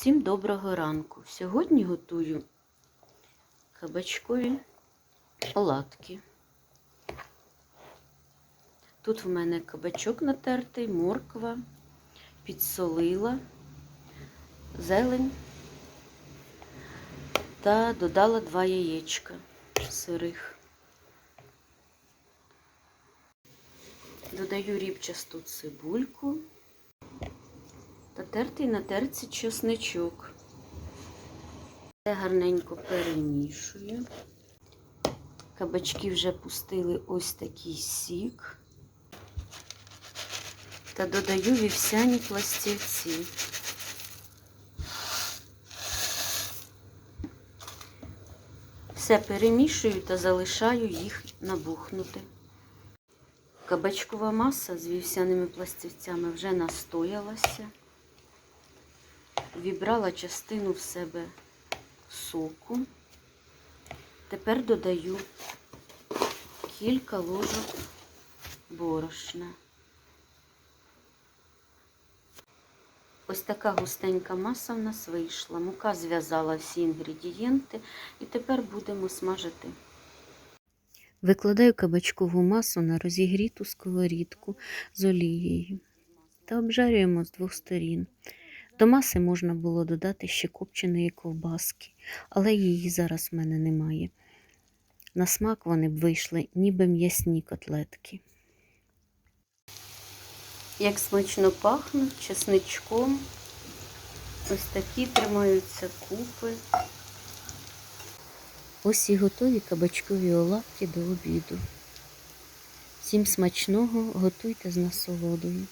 Всім доброго ранку. Сьогодні готую кабачкові оладки. Тут в мене кабачок натертий, морква, підсолила, зелень та додала два яєчка сирих. Додаю рібчасту цибульку та тертий на терці чесничок. Все гарненько перемішую. Кабачки вже пустили ось такий сік. Та додаю вівсяні пластівці. Все перемішую та залишаю їх набухнути. Кабачкова маса з вівсяними пластівцями вже настоялася. Вібрала частину в себе соку. Тепер додаю кілька ложок борошна. Ось така густенька маса в нас вийшла. Мука зв'язала всі інгредієнти і тепер будемо смажити. Викладаю кабачкову масу на розігріту сковорідку з олією та обжарюємо з двох сторін. До маси можна було додати ще копченої ковбаски, але її зараз в мене немає. На смак вони б вийшли ніби м'ясні котлетки. Як смачно пахнуть чесничком. Ось такі тримаються купи. Ось і готові кабачкові оладки до обіду. Всім смачного готуйте з насолодою.